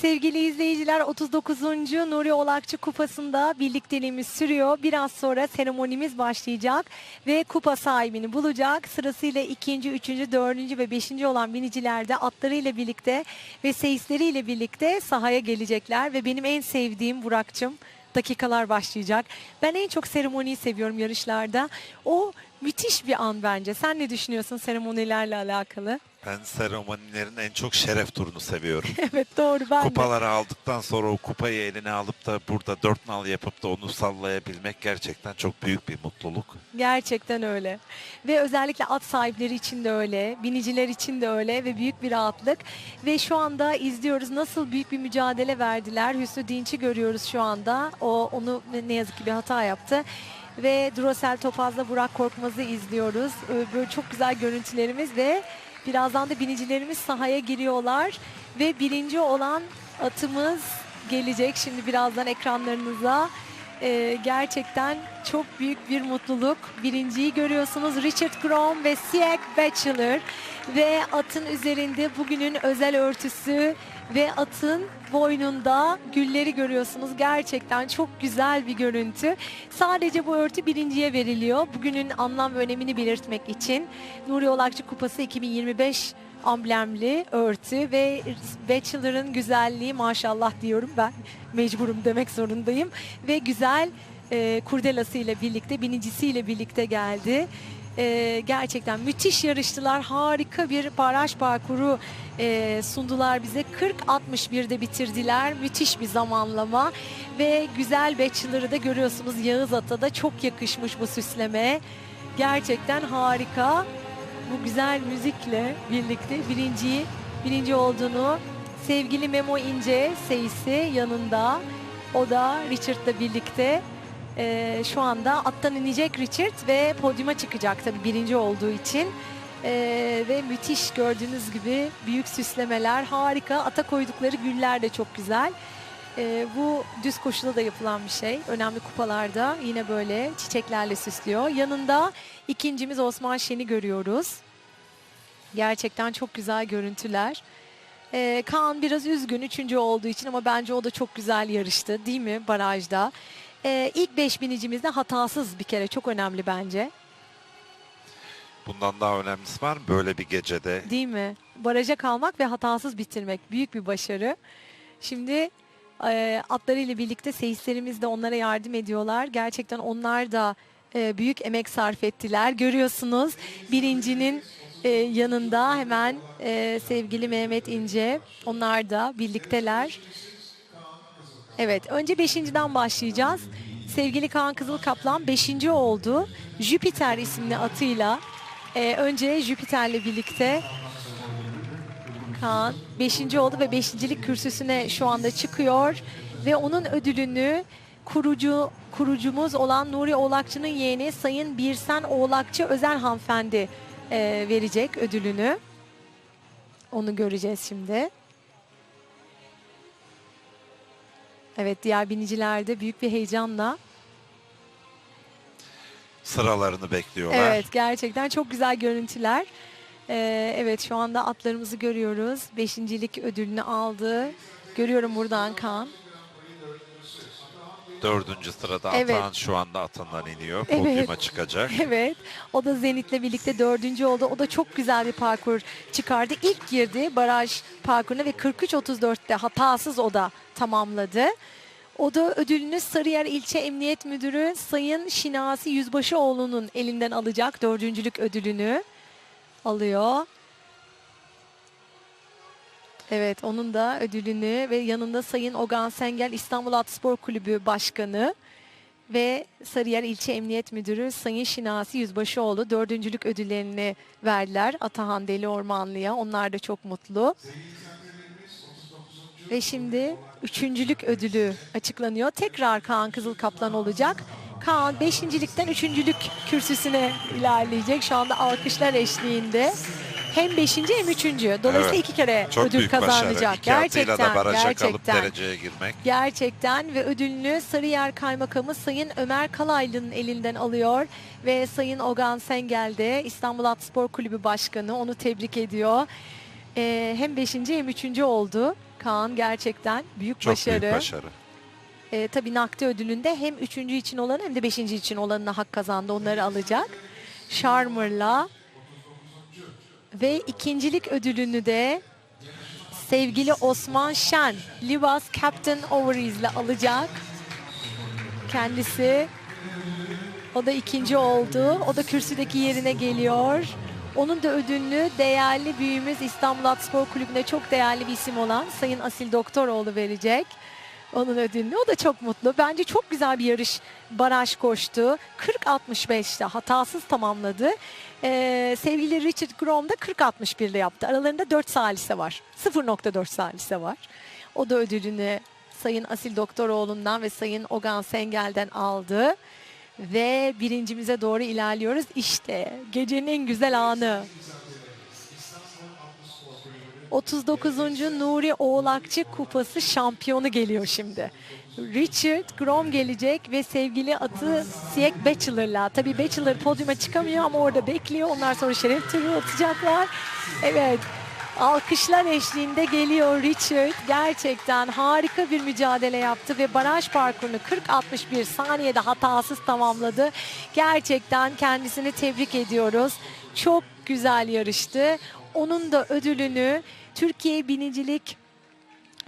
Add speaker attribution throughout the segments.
Speaker 1: Sevgili izleyiciler 39. Nuri Olakçı Kupası'nda birlikteliğimiz sürüyor. Biraz sonra seremonimiz başlayacak ve kupa sahibini bulacak. Sırasıyla ikinci, üçüncü, dördüncü ve beşinci olan biniciler de atlarıyla birlikte ve seyisleriyle birlikte sahaya gelecekler. Ve benim en sevdiğim Burak'cığım dakikalar başlayacak. Ben en çok seremoniyi seviyorum yarışlarda. O müthiş bir an bence. Sen ne düşünüyorsun seremonilerle alakalı?
Speaker 2: Ben seremonilerin en çok şeref turunu seviyorum.
Speaker 1: evet doğru ben de.
Speaker 2: Kupaları aldıktan sonra o kupayı eline alıp da burada dört nal yapıp da onu sallayabilmek gerçekten çok büyük bir mutluluk.
Speaker 1: Gerçekten öyle. Ve özellikle at sahipleri için de öyle, biniciler için de öyle ve büyük bir rahatlık. Ve şu anda izliyoruz nasıl büyük bir mücadele verdiler. Hüsnü Dinç'i görüyoruz şu anda. O onu ne yazık ki bir hata yaptı. Ve Duracell Topaz'la Burak Korkmaz'ı izliyoruz. Ee, Böyle çok güzel görüntülerimiz ve birazdan da binicilerimiz sahaya giriyorlar. Ve birinci olan atımız gelecek şimdi birazdan ekranlarınıza. Ee, gerçekten çok büyük bir mutluluk. Birinciyi görüyorsunuz Richard Grom ve Siak Bachelor ve atın üzerinde bugünün özel örtüsü ve atın boynunda gülleri görüyorsunuz. Gerçekten çok güzel bir görüntü. Sadece bu örtü birinciye veriliyor. Bugünün anlam ve önemini belirtmek için Nuri Olakçı Kupası 2025 amblemli örtü ve Bachelor'ın güzelliği maşallah diyorum ben mecburum demek zorundayım ve güzel e, kurdelasıyla birlikte binicisiyle birlikte geldi. E, gerçekten müthiş yarıştılar. Harika bir baraj parkuru e, sundular bize. 40-61'de bitirdiler. Müthiş bir zamanlama ve güzel Bachelor'ı da görüyorsunuz. Yağız At'a da çok yakışmış bu süsleme. Gerçekten harika bu güzel müzikle birlikte birinciyi birinci olduğunu sevgili Memo İnce seyisi yanında o da Richard'la birlikte eee, şu anda attan inecek Richard ve podyuma çıkacak tabii birinci olduğu için Eee, ve müthiş gördüğünüz gibi büyük süslemeler harika ata koydukları güller de çok güzel. Eee, bu düz koşuda da yapılan bir şey. Önemli kupalarda yine böyle çiçeklerle süslüyor. Yanında ikincimiz Osman Şen'i görüyoruz. Gerçekten çok güzel görüntüler. Ee, Kaan biraz üzgün üçüncü olduğu için ama bence o da çok güzel yarıştı değil mi barajda? Ee, ilk beş binicimiz de hatasız bir kere çok önemli bence
Speaker 2: Bundan daha önemlisi var mı böyle bir gecede?
Speaker 1: değil mi? Baraja kalmak ve hatasız bitirmek büyük bir başarı. Şimdi e, atlarıyla birlikte seyislerimiz de onlara yardım ediyorlar. Gerçekten onlar da e, büyük emek sarf ettiler. Görüyorsunuz birincinin e, yanında hemen e, sevgili Mehmet İnce. Onlar da birlikteler. Evet önce beşinciden başlayacağız. Sevgili Kaan Kızıl Kaplan beşinci oldu. Jüpiter isimli atıyla. e, önce Jüpiter'le birlikte Kaan 5. oldu ve 5.lik kürsüsüne şu anda çıkıyor ve onun ödülünü kurucu kurucumuz olan Nuri Oğlakçı'nın yeğeni Sayın Birsen Oğlakçı özel hanımefendi e, verecek ödülünü. Onu göreceğiz şimdi. Evet diğer biniciler de büyük bir heyecanla.
Speaker 2: Sıralarını bekliyorlar.
Speaker 1: Evet gerçekten çok güzel görüntüler. Ee, evet şu anda atlarımızı görüyoruz. Beşincilik ödülünü aldı. Görüyorum buradan Kaan.
Speaker 2: Dördüncü sırada
Speaker 1: Evet.
Speaker 2: Atahan şu anda atından iniyor.
Speaker 1: Evet.
Speaker 2: Podyuma çıkacak.
Speaker 1: Evet o da Zenit'le birlikte dördüncü oldu. O da çok güzel bir parkur çıkardı. İlk girdi baraj parkuruna ve 43-34'te hatasız o da tamamladı. O da ödülünü Sarıyer İlçe Emniyet Müdürü Sayın Şinasi Yüzbaşıoğlu'nun elinden alacak. Dördüncülük ödülünü alıyor. Evet onun da ödülünü ve yanında Sayın Ogan Sengel İstanbul At Spor Kulübü Başkanı ve Sarıyer İlçe Emniyet Müdürü Sayın Şinasi Yüzbaşıoğlu dördüncülük ödüllerini verdiler Atahan Deli Ormanlı'ya. Onlar da çok mutlu. Ve şimdi üçüncülük ödülü açıklanıyor. Tekrar Kaan Kızıl Kaplan olacak. Kaan beşincilikten üçüncülük kürsüsüne ilerleyecek. Şu anda alkışlar eşliğinde. Hem beşinci hem üçüncü. Dolayısıyla
Speaker 2: Evet.
Speaker 1: iki kere
Speaker 2: Çok
Speaker 1: ödül
Speaker 2: büyük
Speaker 1: kazanacak.
Speaker 2: başarı. İki da baraja kalıp
Speaker 1: gerçekten.
Speaker 2: dereceye girmek.
Speaker 1: Gerçekten ve ödülünü Sarıyer Kaymakamı Sayın Ömer Kalaylı'nın elinden alıyor ve Sayın Ogan Sengel de İstanbul At Spor Kulübü Başkanı onu tebrik ediyor. Ee, hem beşinci hem üçüncü oldu Kaan gerçekten büyük
Speaker 2: Çok
Speaker 1: başarı.
Speaker 2: büyük başarı.
Speaker 1: Ee, tabii Nakdi ödülünde hem üçüncü için olan hem de beşinci için olanına hak kazandı. Onları alacak. Sharmer'la ve ikincilik ödülünü de sevgili Osman Şen, Livas Captain Overies'le alacak. Kendisi o da ikinci oldu. O da kürsüdeki yerine geliyor. Onun da ödülünü değerli büyüğümüz İstanbul At Spor Kulübü'nde çok değerli bir isim olan Sayın Asil Doktoroğlu verecek. Onun ödülünü. O da çok mutlu. Bence çok güzel bir yarış baraj koştu. 40-65'te hatasız tamamladı. Ee, sevgili Richard Grom da 40-61 ile yaptı. Aralarında 4 salise var. 0.4 salise var. O da ödülünü Sayın Asil Doktoroğlu'ndan ve Sayın Ogan Sengel'den aldı. Ve birincimize doğru ilerliyoruz. İşte gecenin en güzel anı. 39. Nuri Oğlakçı Kupası şampiyonu geliyor şimdi. Richard Grom gelecek ve sevgili atı Siyek Bachelor'la. Tabii Bachelor podyuma çıkamıyor ama orada bekliyor. Onlar sonra şeref turu atacaklar. Evet. Alkışlar eşliğinde geliyor Richard. Gerçekten harika bir mücadele yaptı ve baraj parkurunu 40-61 saniyede hatasız tamamladı. Gerçekten kendisini tebrik ediyoruz. Çok güzel yarıştı. Onun da ödülünü Türkiye Binicilik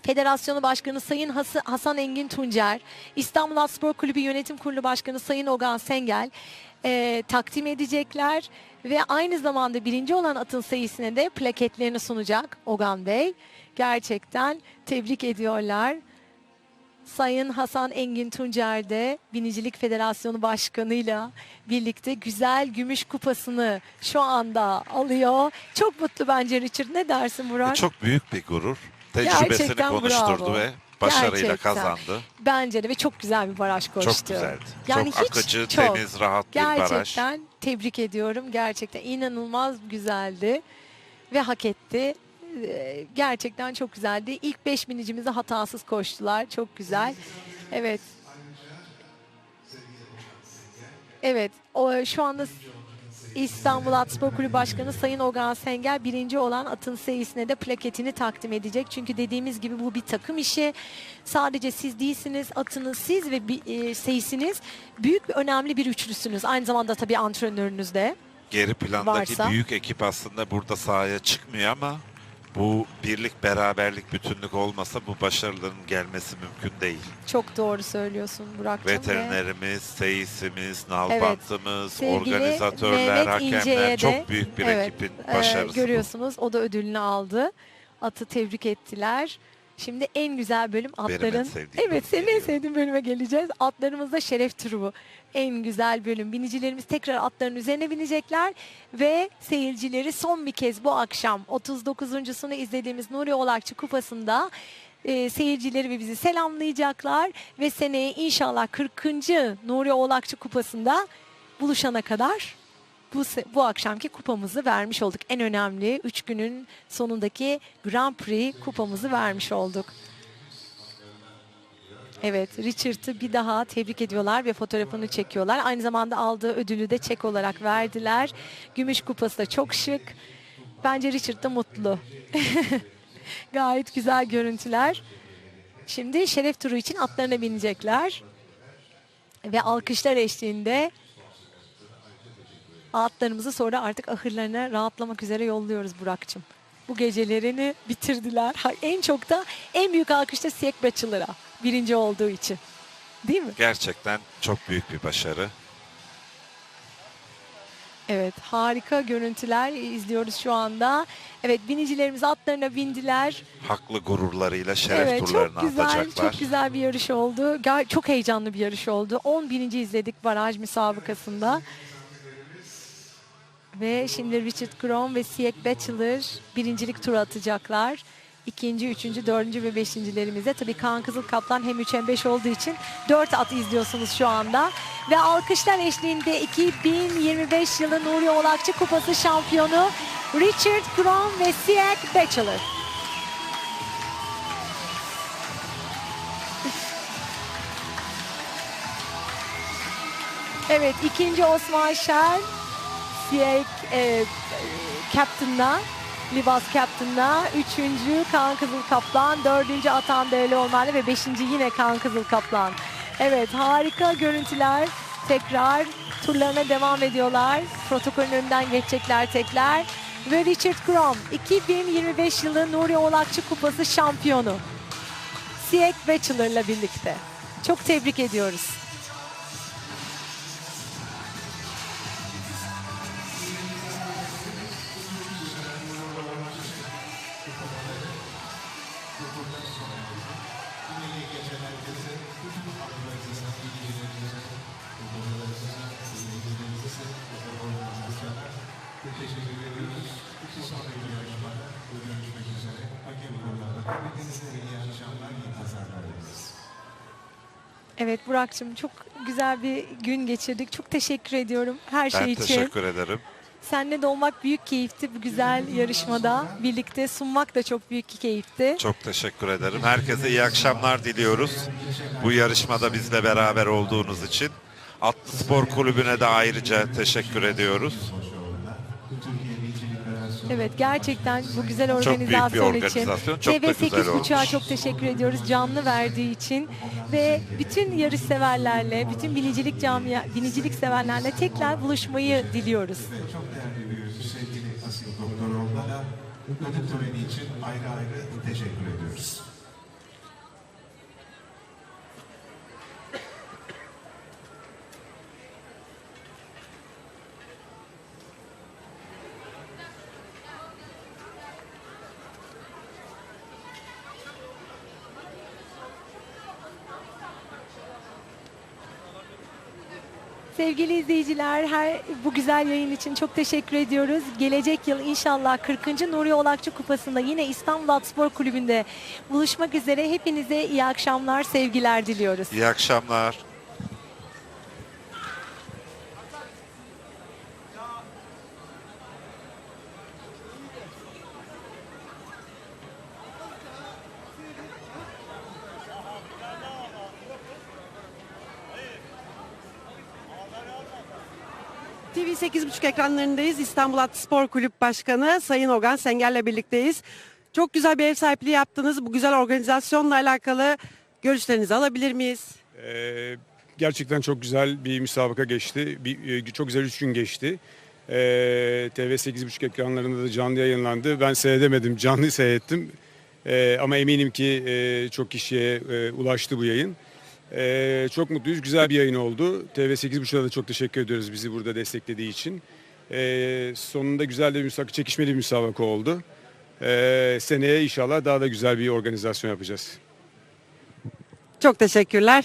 Speaker 1: Federasyonu Başkanı Sayın Has- Hasan Engin Tuncer, İstanbul At Spor Kulübü Yönetim Kurulu Başkanı Sayın Ogan Sengel e, takdim edecekler ve aynı zamanda birinci olan atın sayısına de plaketlerini sunacak Ogan Bey. Gerçekten tebrik ediyorlar. Sayın Hasan Engin Tuncer de Binicilik Federasyonu Başkanı'yla birlikte güzel gümüş kupasını şu anda alıyor. Çok mutlu bence Richard. Ne dersin Burak?
Speaker 2: E, Çok büyük bir gurur. Tecrübesini
Speaker 1: Gerçekten
Speaker 2: konuşturdu
Speaker 1: bravo.
Speaker 2: ve başarıyla
Speaker 1: Gerçekten.
Speaker 2: kazandı.
Speaker 1: Bence de ve çok güzel bir baraj koştu.
Speaker 2: Çok güzeldi.
Speaker 1: Yani
Speaker 2: çok
Speaker 1: hiç-
Speaker 2: akıcı,
Speaker 1: çok.
Speaker 2: temiz, rahat bir baraj.
Speaker 1: Gerçekten tebrik ediyorum. Gerçekten inanılmaz güzeldi ve hak etti. Ee, Gerçekten çok güzeldi. İlk 5 binicimizi hatasız koştular. Çok güzel. Evet. Evet. O, şu anda İstanbul At Spor Kulübü Başkanı Sayın Ogan Sengel birinci olan atın seyisine de plaketini takdim edecek. Çünkü dediğimiz gibi bu bir takım işi. Sadece siz değilsiniz, atınız siz ve bir, e, seyisiniz büyük önemli bir üçlüsünüz. Aynı zamanda tabii antrenörünüz de.
Speaker 2: Geri plandaki
Speaker 1: Varsa.
Speaker 2: büyük ekip aslında burada sahaya çıkmıyor ama bu birlik, beraberlik, bütünlük olmasa bu başarıların gelmesi mümkün değil.
Speaker 1: Çok doğru söylüyorsun Burak'cığım. ve
Speaker 2: Veterinerimiz, seyisimiz, nalbantımız,
Speaker 1: sevgili
Speaker 2: organizatörler,
Speaker 1: Mehmet İnce'ye
Speaker 2: hakemler
Speaker 1: de-
Speaker 2: çok büyük bir
Speaker 1: Evet,
Speaker 2: ekibin
Speaker 1: Ee,
Speaker 2: başarısı. bu.
Speaker 1: görüyorsunuz o da ödülünü aldı. Atı tebrik ettiler. Şimdi en güzel bölüm
Speaker 2: Benim en
Speaker 1: atların.
Speaker 2: sevdiğim
Speaker 1: Evet senin en sevdiğin bölüme geleceğiz. Atlarımızda şeref turu. En güzel bölüm. Binicilerimiz tekrar atların üzerine binecekler ve seyircileri son bir kez bu akşam 39.sunu izlediğimiz Nuri Olakçı Kupası'nda e, seyircileri ve bizi selamlayacaklar ve seneye inşallah 40. Nuri Oğlakçı Kupası'nda buluşana kadar bu, bu akşamki kupamızı vermiş olduk. En önemli 3 günün sonundaki Grand Prix kupamızı vermiş olduk. Evet, Richard'ı bir daha tebrik ediyorlar ve fotoğrafını çekiyorlar. Aynı zamanda aldığı ödülü de çek olarak verdiler. Gümüş kupası da çok şık. Bence Richard da mutlu. Gayet güzel görüntüler. Şimdi şeref turu için atlarına binecekler. Ve alkışlar eşliğinde atlarımızı sonra artık ahırlarına rahatlamak üzere yolluyoruz Burak'cığım. Bu gecelerini bitirdiler. En çok da en büyük alkış da Siyek Bachelor'a birinci olduğu için. Değil mi?
Speaker 2: Gerçekten çok büyük bir başarı.
Speaker 1: Evet harika görüntüler izliyoruz şu anda. Evet binicilerimiz atlarına bindiler.
Speaker 2: Haklı gururlarıyla şeref
Speaker 1: evet
Speaker 2: turlarını
Speaker 1: çok güzel
Speaker 2: atacaklar.
Speaker 1: çok güzel bir yarış oldu. Çok heyecanlı bir yarış oldu. 11. izledik baraj müsabakasında. Ve şimdi Richard Grom ve Siyek Bachelor birincilik turu atacaklar. İkinci, üçüncü, dördüncü ve beşincilerimize. Tabii Kaan Kızıl Kaplan hem üç hem beş olduğu için dört at izliyorsunuz şu anda. Ve alkışlar eşliğinde 2025 yılı Nuri Oğlakçı Kupası şampiyonu Richard Grom ve Siyek Bachelor. Evet ikinci Osman Şen Siyek e, Captain'la Libas Captain'la. Üçüncü Kaan Kızıl Kaplan. Dördüncü Atan Değerli Ormanlı ve beşinci yine Kaan Kızıl Kaplan. Evet harika görüntüler. Tekrar turlarına devam ediyorlar. Protokolün önünden geçecekler tekrar. Ve Richard Krom 2025 yılı Nuri Oğlakçı Kupası şampiyonu. Siyek Bachelor'la birlikte. Çok tebrik ediyoruz. Evet Burak'cığım çok güzel bir gün geçirdik. Çok teşekkür ediyorum her
Speaker 2: Ben
Speaker 1: şey için.
Speaker 2: teşekkür ederim.
Speaker 1: Seninle de olmak büyük keyifti bu güzel yarışmada. Birlikte sunmak da çok büyük keyifti.
Speaker 2: Çok teşekkür ederim. Herkese iyi akşamlar diliyoruz. Bu yarışmada bizle beraber olduğunuz için. Atlı Spor Kulübü'ne de ayrıca teşekkür ediyoruz.
Speaker 1: Evet gerçekten bu güzel
Speaker 2: Çok büyük bir
Speaker 1: organizasyon için.
Speaker 2: çok
Speaker 1: TV8
Speaker 2: güzel
Speaker 1: Buçuk'a
Speaker 2: olmuş.
Speaker 1: çok teşekkür ediyoruz canlı verdiği için. Ve bütün yarış severlerle, bütün binicilik camia, binicilik severlerle tekrar buluşmayı diliyoruz.
Speaker 3: Çok değerli sevgili Asil ödül töreni için ayrı ayrı teşekkür ediyoruz.
Speaker 1: Sevgili izleyiciler, her bu güzel yayın için çok teşekkür ediyoruz. Gelecek yıl inşallah 40. Nuri Olakçı Kupası'nda yine İstanbul At Spor Kulübü'nde buluşmak üzere. Hepinize iyi akşamlar, sevgiler diliyoruz.
Speaker 2: İyi akşamlar.
Speaker 4: TV 8.5 ekranlarındayız. İstanbul Atlı Spor Kulüp Başkanı Sayın Ogan Senger'le birlikteyiz. Çok güzel bir ev sahipliği yaptınız. Bu güzel organizasyonla alakalı görüşlerinizi alabilir miyiz?
Speaker 5: Ee, gerçekten çok güzel bir müsabaka geçti. Bir, e, çok güzel üç gün geçti. Ee, TV 8.5 ekranlarında da canlı yayınlandı. Ben seyredemedim, canlı seyrettim. Ee, ama eminim ki e, çok kişiye e, ulaştı bu yayın. Ee, çok mutluyuz, güzel bir yayın oldu. TV 8.5'a da çok teşekkür ediyoruz bizi burada desteklediği için. Ee, sonunda güzel de bir müsabaka, çekişmeli bir müsabaka oldu. Ee, seneye inşallah daha da güzel bir organizasyon yapacağız.
Speaker 4: Çok teşekkürler.